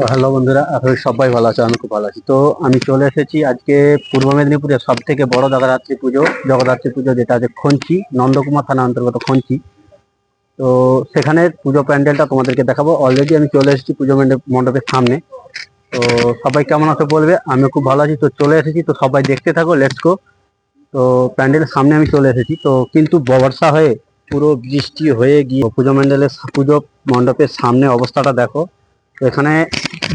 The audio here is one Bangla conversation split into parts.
হ্যালো বন্ধুরা আপনারা সবাই ভালো আছে, আমি খুব ভালো আছি। তো আমি চলে এসেছি আজকে পূর্ব মেদিনীপুরের সব থেকে বড় জগদ্ধাত্রী পুজো জগদ্ধাত্রী পুজো যেটা আছে খঞ্চি নন্দকুমার থানা অন্তর্গত খঞ্চি তো সেখানে পুজো প্যান্ডেলটা তোমাদেরকে দেখাবো। অলরেডি আমি চলে এসেছি পুজো মণ্ডপ- মণ্ডপের সামনে। তো সবাই কেমন আছে বলবে? আমি খুব ভালো আছি। তো চলে এসেছি, তো সবাই দেখতে থাকো লেটস গো তো প্যান্ডেলের সামনে আমি চলে এসেছি। তো কিন্তু বর্ষা হয়ে পুরো বৃষ্টি হয়ে গিয়ে পুজো মণ্ডলের পুজো মণ্ডপের সামনে অবস্থাটা দেখো। এখানে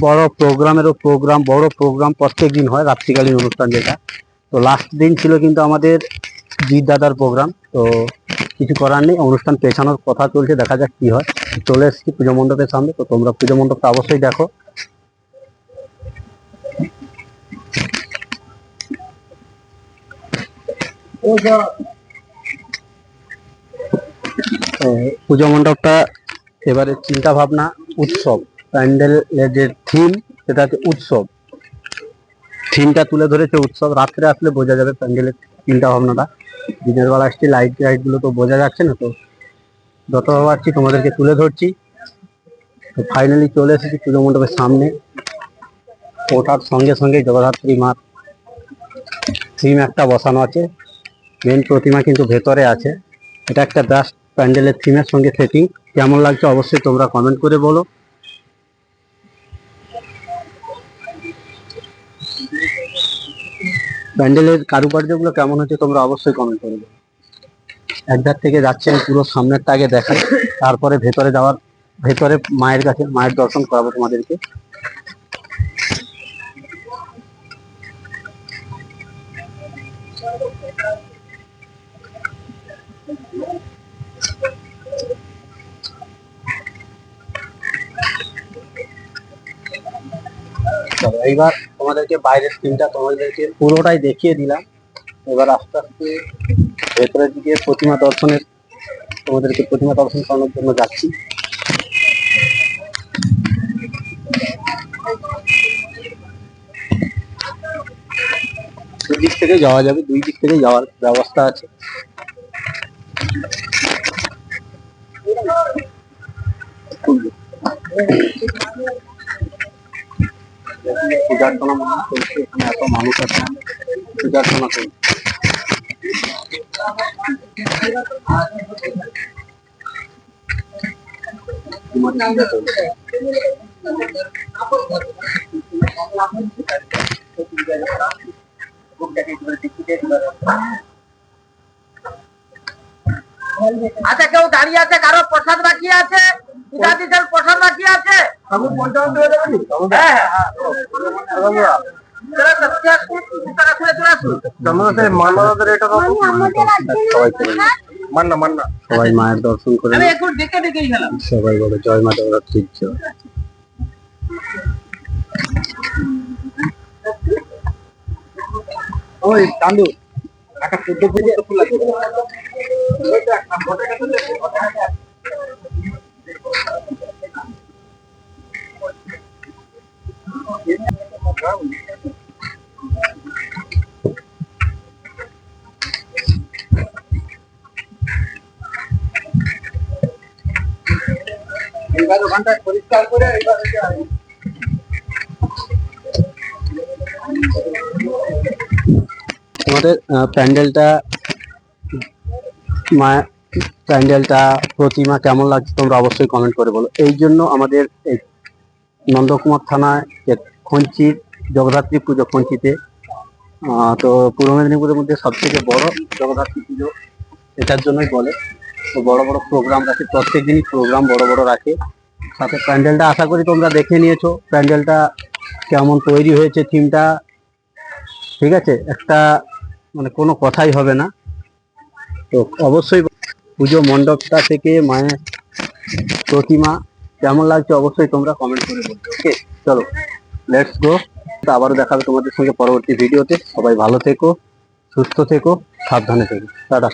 বড় প্রোগ্রামেরও প্রোগ্রাম, বড় প্রোগ্রাম প্রত্যেক দিন হয় রাত্রিকালীন অনুষ্ঠান যেটা। তো লাস্ট দিন ছিল কিন্তু আমাদের জিৎ দাদার প্রোগ্রাম, তো কিছু করার নেই, অনুষ্ঠান পেছানোর কথা চলছে, দেখা যাক কি হয়। চলে এসেছি পুজো মণ্ডপের সামনে, তো তোমরা পুজো মণ্ডপটা অবশ্যই দেখো। পুজো মণ্ডপটা এবারে চিন্তা ভাবনা উৎসব। প্যান্ডেলের যে থিম, সেটা হচ্ছে উৎসব। থিমটা তুলে ধরেছে উৎসব। রাত্রে আসলে বোঝা যাবে প্যান্ডেলের চিন্তা ভাবনাটা। দিনের বেলা আসছি লাইট লাইটগুলো তো বোঝা যাচ্ছে না তো। যত পারছি তোমাদেরকে তুলে ধরছি। তো ফাইনালি চলে এসেছি পুজো মণ্ডপের সামনে। ওঠার সঙ্গে সঙ্গে জগদ্ধাত্রী মার থিম একটা বসানো আছে। মেন প্রতিমা কিন্তু ভেতরে আছে। এটা একটা জাস্ট প্যান্ডেলের থিমের সঙ্গে সেটিং কেমন লাগছে অবশ্যই তোমরা কমেন্ট করে বলো। প্যান্ডেলের কারুকার্যগুলো কেমন হচ্ছে তোমরা অবশ্যই কমেন্ট করবে একধার থেকে যাচ্ছে আমি পুরো সামনেরটা আগে দেখাই, তারপরে ভেতরে যাওয়ার, ভেতরে মায়ের কাছে, মায়ের দর্শন করাবো তোমাদেরকে। চলো, এইবার তোমাদেরকে বাইরের সিনটা তোমাদেরকে পুরোটাই দেখিয়ে দিলাম। এবার আস্তে আস্তে ভেতরের দিকে প্রতিমা দর্শনের তোমাদেরকে প্রতিমা দর্শন করানোর জন্য যাচ্ছি। দুই দিক থেকে যাওয়া যাবে দুই দিক থেকে যাওয়ার ব্যবস্থা আছে। পূজার্চনা মনে হয় চলছে এখানে এত মানুষ আছে। পূজার্চনা চলছে তোমার পূজা চলছে। আচ্ছা কেউ দাঁড়িয়ে আছে? কারও প্রসাদ বাকি আছে? পূজা দিতে প্রসাদ বাকি আছে? হ্যাঁ, হ্যাঁ, হ্যাঁ। সবাই মায়ের দর্শন করে সবাই বলে জয় মা জয়। ওই চান্দু একটা চোদ্দ ফুল আছে। তোমাদের প্যান্ডেলটা, মা, প্যান্ডেলটা, প্রতিমা কেমন লাগছে তোমরা অবশ্যই কমেন্ট করে বলো। এই জন্য আমাদের নন্দকুমার থানায় খঞ্চির জগদ্ধাত্রী পুজো খঞ্চিতে আহ, তো পূর্ব মেদিনীপুরের মধ্যে সব থেকে বড় জগদ্ধাত্রী পুজো এটার জন্যই বলে। তো বড় বড় প্রোগ্রাম রাখে প্রত্যেক দিনই প্রোগ্রাম বড় বড় রাখে। সাথে প্যান্ডেলটা আশা করি তোমরা দেখে নিয়েছো। প্যান্ডেলটা কেমন তৈরি হয়েছে থিমটা ঠিক আছে? একটা মানে কোনো কথাই হবে না। তো অবশ্যই পুজো মণ্ডপটা থেকে মায়ের প্রতিমা কেমন লাগছে অবশ্যই তোমরা কমেন্ট করে বলবে ওকে চলো লেটস গো আবারও দেখাবে তোমাদের সঙ্গে পরবর্তী ভিডিওতে সবাই ভালো থেকো সুস্থ থেকো সাবধানে থেকো। টাটা।